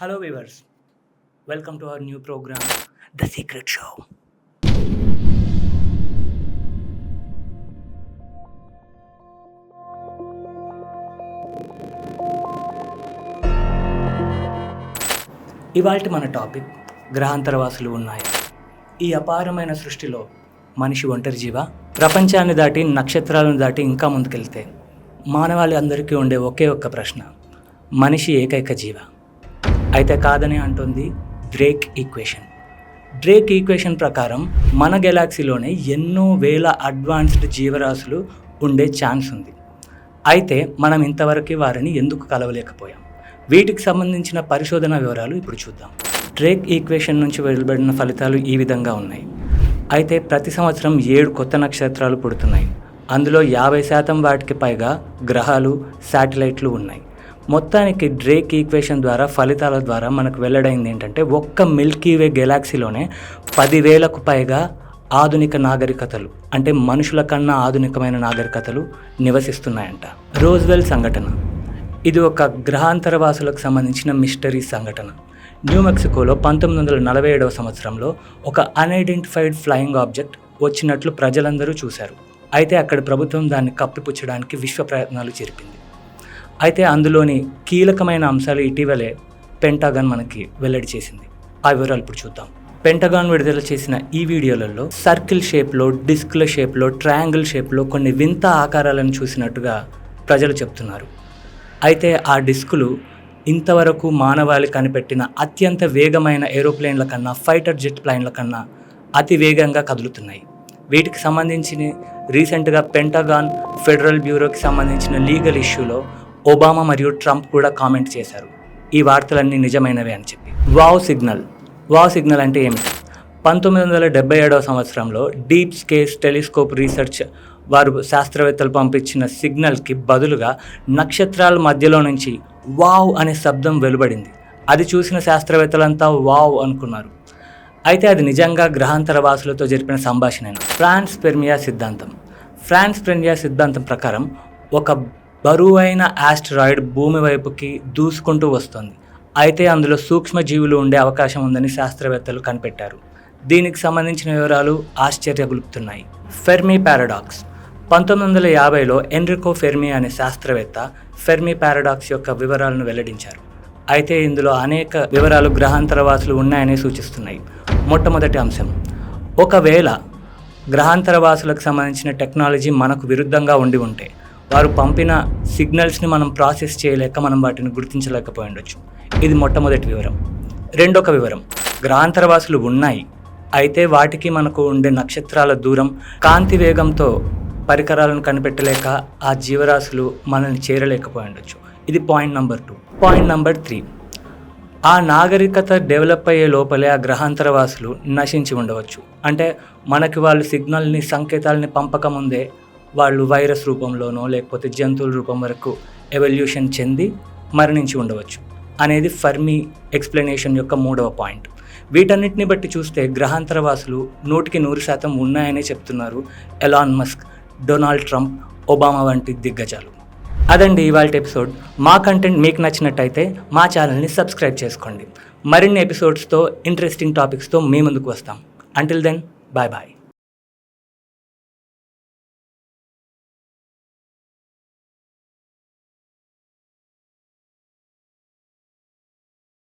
Hello viewers welcome to our new program the secret show ఇవాల్టి మన topic గ్రహాంతరవాసులు ఉన్నాయి? ఈ అపారమైన సృష్టిలో మనిషి ఒంటరి జీవ? ప్రపంచాన్ని దాటి నక్షత్రాలను దాటి ఇంకా ముందుకెళ్తే మానవాళి అందరికీ ఉండే ఒకే ఒక్క ప్రశ్న మనిషి ఏకైక జీవ? అయితే కాదని అంటుంది డ్రేక్ ఈక్వేషన్. డ్రేక్ ఈక్వేషన్ ప్రకారం మన గెలాక్సీలోనే ఎన్నో వేల అడ్వాన్స్డ్ జీవరాశులు ఉండే ఛాన్స్ ఉంది. అయితే మనం ఇంతవరకు వారిని ఎందుకు కలవలేకపోయాం? వీటికి సంబంధించిన పరిశోధన వివరాలు ఇప్పుడు చూద్దాం. డ్రేక్ ఈక్వేషన్ నుంచి వెలువడిన ఫలితాలు ఈ విధంగా ఉన్నాయి. అయితే ప్రతి సంవత్సరం ఏడు కొత్త నక్షత్రాలు పుడుతున్నాయి. అందులో యాభై శాతం వాటికి పైగా గ్రహాలు శాటిలైట్లు ఉన్నాయి. మొత్తానికి డ్రేక్ ఈక్వేషన్ ద్వారా ఫలితాల ద్వారా మనకు వెల్లడైంది ఏంటంటే ఒక్క మిల్కీవే గెలాక్సీలోనే పదివేలకు పైగా ఆధునిక నాగరికతలు అంటే మనుషుల కన్నా ఆధునికమైన నాగరికతలు నివసిస్తున్నాయంట. రోజ్వెల్ సంఘటన. ఇది ఒక గ్రహాంతరవాసులకు సంబంధించిన మిస్టరీ సంఘటన. న్యూ మెక్సికోలో పంతొమ్మిది వందల నలభై ఏడవ సంవత్సరంలో ఒక అన్ఐడెంటిఫైడ్ ఫ్లయింగ్ ఆబ్జెక్ట్ వచ్చినట్లు ప్రజలందరూ చూశారు. అయితే అక్కడ ప్రభుత్వం దాన్ని కప్పిపుచ్చడానికి విశ్వ ప్రయత్నాలు జరిపింది. అయితే అందులోని కీలకమైన అంశాలు ఇటీవలే పెంటాగన్ మనకి వెల్లడి చేసింది. ఆ వివరాలు ఇప్పుడు చూద్దాం. పెంటగాన్ విడుదల చేసిన ఈ వీడియోలలో సర్కిల్ షేప్లో డిస్క్ల షేప్లో ట్రయాంగిల్ షేప్లో కొన్ని వింత ఆకారాలను చూసినట్టుగా ప్రజలు చెప్తున్నారు. అయితే ఆ డిస్కులు ఇంతవరకు మానవాళి కనిపెట్టిన అత్యంత వేగమైన ఏరోప్లేన్ల కన్నా ఫైటర్ జెట్ ప్లైన్ల కన్నా అతి వేగంగా కదులుతున్నాయి. వీటికి సంబంధించిన రీసెంట్గా పెంటగాన్ ఫెడరల్ బ్యూరోకి సంబంధించిన లీగల్ ఇష్యూలో ఒబామా మరియు ట్రంప్ కూడా కామెంట్ చేశారు. ఈ వార్తలన్నీ నిజమైనవే అని చెప్పి. Wow signal. వావ్ సిగ్నల్ అంటే ఏమిటి? పంతొమ్మిది వందల డెబ్బై ఏడవ సంవత్సరంలో డీప్ స్కేస్ టెలిస్కోప్ రీసెర్చ్ వారు శాస్త్రవేత్తలు పంపించిన సిగ్నల్కి బదులుగా నక్షత్రాల మధ్యలో నుంచి వావ్ అనే శబ్దం వెలువడింది. అది చూసిన శాస్త్రవేత్తలంతా వావ్ అనుకున్నారు. అయితే అది నిజంగా గ్రహాంతర వాసులతో జరిపిన సంభాషణ ఫ్రాన్స్ పెర్మియా సిద్ధాంతం. ఫ్రాన్స్ పెర్మియా సిద్ధాంతం ప్రకారం ఒక బరువైన ఆస్ట్రాయిడ్ భూమి వైపుకి దూసుకుంటూ వస్తుంది. అయితే అందులో సూక్ష్మజీవులు ఉండే అవకాశం ఉందని శాస్త్రవేత్తలు కనిపెట్టారు. దీనికి సంబంధించిన వివరాలు ఆశ్చర్యగులుపుతున్నాయి. Fermi paradox. పంతొమ్మిది వందల యాభైలో ఎన్రికో ఫెర్మీ అనే శాస్త్రవేత్త ఫెర్మీ పారాడాక్స్ యొక్క వివరాలను వెల్లడించారు. అయితే ఇందులో అనేక వివరాలు గ్రహాంతరవాసులు ఉన్నాయని సూచిస్తున్నాయి. మొట్టమొదటి అంశం. ఒకవేళ గ్రహాంతరవాసులకు సంబంధించిన టెక్నాలజీ మనకు విరుద్ధంగా ఉండి ఉంటే వారు పంపిన సిగ్నల్స్ని మనం ప్రాసెస్ చేయలేక మనం వాటిని గుర్తించలేకపోయి ఉండొచ్చు ఇది మొట్టమొదటి వివరం. రెండొక వివరం. గ్రహాంతరవాసులు ఉన్నాయి. అయితే వాటికి మనకు ఉండే నక్షత్రాల దూరం కాంతి వేగంతో పరికరాలను కనిపెట్టలేక ఆ జీవరాశులు మనల్ని చేరలేకపోయి ఉండొచ్చు ఇది point number two. Point number three. ఆ నాగరికత డెవలప్ అయ్యే లోపలే ఆ గ్రహాంతరవాసులు నశించి ఉండవచ్చు. అంటే మనకి వాళ్ళు సిగ్నల్ని సంకేతాలని పంపకముందే వాళ్ళు వైరస్ రూపంలోనో లేకపోతే జంతువుల రూపం వరకు ఎవల్యూషన్ చెంది మరణించి ఉండవచ్చు అనేది ఫర్మీ ఎక్స్ప్లెనేషన్ యొక్క మూడవ పాయింట్. వీటన్నిటిని బట్టి చూస్తే గ్రహాంతరవాసులు నూటికి నూరు శాతం ఉన్నాయనే చెప్తున్నారు Elon Musk Donald Trump Obama వంటి దిగ్గజాలు. అదండి ఇవాళ ఎపిసోడ్ మా కంటెంట్ మీకు నచ్చినట్టయితే మా ఛానల్ని సబ్స్క్రైబ్ చేసుకోండి. మరిన్ని ఎపిసోడ్స్తో ఇంట్రెస్టింగ్ టాపిక్స్తో మీ ముందుకు వస్తాం. Until then bye bye